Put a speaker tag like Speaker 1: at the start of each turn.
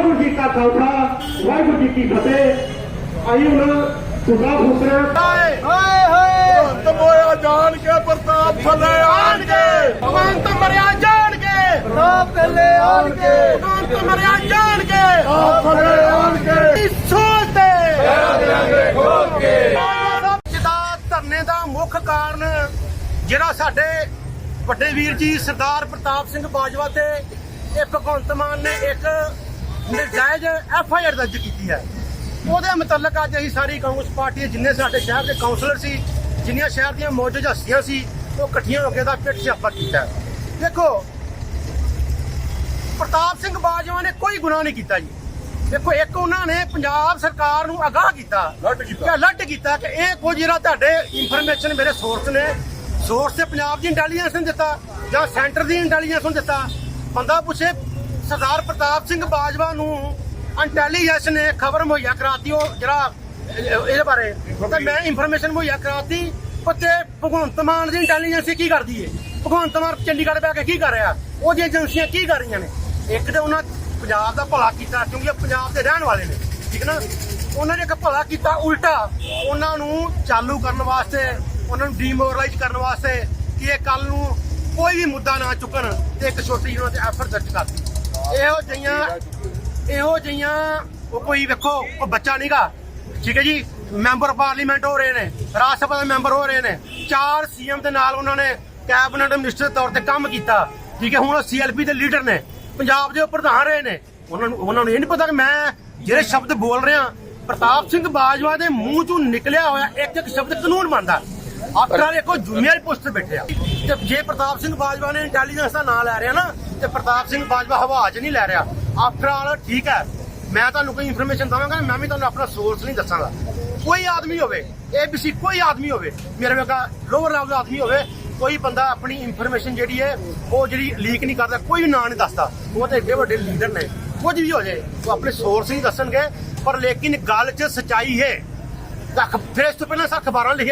Speaker 1: ਵਾਹਿਗੁਰੂ ਜੀ ਕਾ ਖਾਲਸਾ, ਵਾਹਿਗੁਰੂ ਜੀ ਕੀ ਫਤਿਹ। ਆਈ ਹੁਣ ਸੁਦਾ ਫੁਕਰਾ
Speaker 2: ਹਾਏ ਹਾਏ ਤਮੋਇਆ ਜਾਣ ਕੇ ਪ੍ਰਤਾਪ ਥੱਲੇ ਆਣਗੇ। ਭਗਵੰਤ ਮਰਿਆ ਜਾਣਗੇ, ਪ੍ਰਤਾਪ ਥੱਲੇ ਆਣਗੇ। ਭਗਵੰਤ ਮਰਿਆ ਜਾਣਗੇ, ਪ੍ਰਤਾਪ ਥੱਲੇ ਆਣਗੇ। ਸੋਚਦੇ ਦੇਾਂਗੇ ਖੋਲ ਕੇ ਧਰਨੇ ਦਾ ਮੁੱਖ ਕਾਰਨ ਜਿਹੜਾ ਸਾਡੇ ਵੱਡੇ ਵੀਰ ਜੀ ਸਰਦਾਰ ਪ੍ਰਤਾਪ ਸਿੰਘ ਬਾਜਵਾ ਤੇ ਇਹ ਭਗਵੰਤ ਮਾਨ ਨੇ ਇੱਕ ਨਜਾਇਜ਼ ਐਫ ਆਈ ਆਰ ਦਰਜ ਕੀਤੀ ਹੈ। ਉਹਦੇ ਮੁਤਲਕ ਅੱਜ ਅਸੀਂ ਸਾਰੀ ਕਾਂਗਰਸ ਪਾਰਟੀ ਦੇ ਜਿੰਨੇ ਸਾਡੇ ਸ਼ਹਿਰ ਦੇ ਕਾਉਂਸਲਰ ਸੀ ਜਿੰਨੀਆਂ ਸ਼ਹਿਰ ਦੀਆਂ ਮੌਜੂਦ ਹਸਤੀਆਂ ਸੀ ਉਹ ਇਕੱਠੀਆਂ ਹੋ ਕੇ ਦਾ ਪਿੱਠ ਸਿਆਪਾ ਕੀਤਾ। ਦੇਖੋ ਪ੍ਰਤਾਪ ਸਿੰਘ ਬਾਜਵਾ ਨੇ ਕੋਈ ਗੁਨਾਹ ਨਹੀਂ ਕੀਤਾ ਜੀ। ਦੇਖੋ ਇੱਕ ਉਹਨਾਂ ਨੇ ਪੰਜਾਬ ਸਰਕਾਰ ਨੂੰ ਅਗਾਹ ਕੀਤਾ
Speaker 3: ਅਲਰਟ ਕੀਤਾ।
Speaker 2: ਕਿ ਅਲਰਟ ਕੀਤਾ ਕਿ ਇਹ ਕੁਝ ਜਿਹੜਾ ਤੁਹਾਡੇ ਇਨਫੋਰਮੇਸ਼ਨ ਮੇਰੇ ਸੋਰਸ ਨੇ ਸੋਰਸ ਤੇ ਪੰਜਾਬ ਦੀ ਇੰਟੈਲੀਜੈਂਸ ਨੇ ਦਿੱਤਾ ਜਾਂ ਸੈਂਟਰ ਦੀ ਇੰਟੈਲੀਜੈਂਸ ਨੂੰ ਦਿੱਤਾ। ਬੰਦਾ ਪੁੱਛੇ ਸਰਦਾਰ ਪ੍ਰਤਾਪ ਸਿੰਘ ਬਾਜਵਾ ਨੂੰ ਇੰਟੈਲੀਜੈਂਸ ਨੇ ਖਬਰ ਮੁਹੱਈਆ ਕਰਾਤੀ ਉਹ ਜਿਹੜਾ ਇਹਦੇ ਬਾਰੇ। ਤੇ ਮੈਂ ਇਨਫੋਰਮੇਸ਼ਨ ਮੁਹੱਈਆ ਕਰਾਤੀ ਉੱਤੇ ਭਗਵੰਤ ਮਾਨ ਦੀ ਇੰਟੈਲੀਜੈਂਸ ਕੀ ਕਰਦੀ ਏ? ਭਗਵੰਤ ਮਾਨ ਚੰਡੀਗੜ੍ਹ ਬੈ ਕੇ ਕੀ ਕਰ ਰਿਹਾ? ਉਹਦੀਆਂ ਏਜੰਸੀਆਂ ਕੀ ਕਰ ਰਹੀਆਂ ਨੇ? ਇੱਕ ਤੇ ਉਹਨਾਂ ਪੰਜਾਬ ਦਾ ਭਲਾ ਕੀਤਾ, ਕਿਉਂਕਿ ਇਹ ਪੰਜਾਬ ਦੇ ਰਹਿਣ ਵਾਲੇ ਨੇ, ਠੀਕ ਨਾ? ਉਹਨਾਂ ਨੇ ਇੱਕ ਭਲਾ ਕੀਤਾ, ਉਲਟਾ ਉਹਨਾਂ ਨੂੰ ਚਾਲੂ ਕਰਨ ਵਾਸਤੇ, ਉਹਨਾਂ ਨੂੰ ਡੀਮੋਰਲਾਈਜ਼ ਕਰਨ ਵਾਸਤੇ ਕਿ ਇਹ ਕੱਲ ਨੂੰ ਕੋਈ ਵੀ ਮੁੱਦਾ ਨਾ ਚੁੱਕਣ, ਤੇ ਇੱਕ ਛੋਟੀ ਜਿਹੀ ਉਹਨਾਂ ਤੇ ਐਫਰਟ ਦਰਜ ਕਰਤੀ। ਇਹੋ ਜਿਹੀਆਂ ਇਹੋ ਜਿਹੀਆਂ, ਉਹ ਕੋਈ ਵੇਖੋ, ਉਹ ਬੱਚਾ ਨਹੀਂਗਾ ਠੀਕ ਹੈ ਜੀ? ਮੈਂਬਰ ਪਾਰਲੀਮੈਂਟ ਹੋ ਰਹੇ ਨੇ ਰਾਜ ਸਭਾ ਦੇ ਮੈਂਬਰ ਹੋ ਰਹੇ ਨੇ। ਚਾਰ ਸੀਐਮ ਦੇ ਨਾਲ ਉਹਨਾਂ ਨੇ ਕੈਬਨਿਟ ਮਿਨਿਸਟਰ ਦੇ ਤੌਰ ਤੇ ਕੰਮ ਕੀਤਾ। ਠੀਕ ਹੈ, ਹੁਣ ਉਹ ਸੀਐਲਪੀ ਦੇ ਲੀਡਰ ਨੇ, ਪੰਜਾਬ ਦੇ ਉਹ ਪ੍ਰਧਾਨ ਰਹੇ ਨੇ। ਉਹਨਾਂ ਨੂੰ ਉਹਨਾਂ ਨੂੰ ਇਹ ਨਹੀਂ ਪਤਾ ਕਿ ਮੈਂ ਜਿਹੜੇ ਸ਼ਬਦ ਬੋਲ ਰਿਹਾ, ਪ੍ਰਤਾਪ ਸਿੰਘ ਬਾਜਵਾ ਦੇ ਮੂੰਹ ਚੋਂ ਨਿਕਲਿਆ ਹੋਇਆ ਇੱਕ ਇੱਕ ਸ਼ਬਦ ਕਾਨੂੰਨ ਬਣਦਾ। ਆਫਟਰ ਆਲ ਇੱਕੋ ਪੋਸਟ ਤੇ ਬੈਠੇ ਤੇ ਜੇ ਪ੍ਰਤਾਪ ਸਿੰਘ ਬਾਜਵਾ ਨੇ ਇੰਟੈਲੀਜੈਂਸ ਦਾ ਨਾਂ ਲੈ ਰਿਹਾ ਨਾ, ਤੇ ਪ੍ਰਤਾਪ ਸਿੰਘ ਬਾਜਵਾ ਹਵਾ 'ਚ ਨਹੀਂ ਲੈ ਰਿਹਾ। ਆਫਟਰ ਆਲ ਠੀਕ ਹੈ। ਮੈਂ ਤੁਹਾਨੂੰ ਕੋਈ ਇਨਫੋਰਮੇਸ਼ਨ ਦਵਾਂਗਾ, ਮੈਂ ਵੀ ਤੁਹਾਨੂੰ ਆਪਣਾ ਸੋਰਸ ਨਹੀਂ ਦੱਸਾਂਗਾ। ਕੋਈ ਆਦਮੀ ਹੋਵੇ ਏਬੀਸੀ ਕੋਈ ਆਦਮੀ ਹੋਵੇ, ਮੇਰੇ ਵਰਗਾ ਲੋਅਰ ਲੈਵਲ ਦਾ ਆਦਮੀ ਹੋਵੇ, ਕੋਈ ਬੰਦਾ ਆਪਣੀ ਇਨਫੋਰਮੇਸ਼ਨ ਜਿਹੜੀ ਹੈ, ਉਹ ਜਿਹੜੀ ਲੀਕ ਨਹੀਂ ਕਰਦਾ, ਕੋਈ ਵੀ ਨਾਂ ਨਹੀਂ ਦੱਸਦਾ। ਉਹ ਤੇ ਏਡੇ ਵੱਡੇ ਲੀਡਰ ਨੇ। ਕੁਝ ਵੀ ਹੋ ਜਾਏ, ਉਹ ਆਪਣੇ ਸੋਰਸ ਨਹੀਂ ਦੱਸਣਗੇ, ਪਰ ਲੇਕਿਨ ਗੱਲ 'ਚ ਸਚਾਈ ਹੈ। ਫਿਰ ਇਸ ਤੋਂ ਪਹਿਲਾਂ ਸਰ ਅਖਬਾਰਾਂ ਲਿਖਿਆ।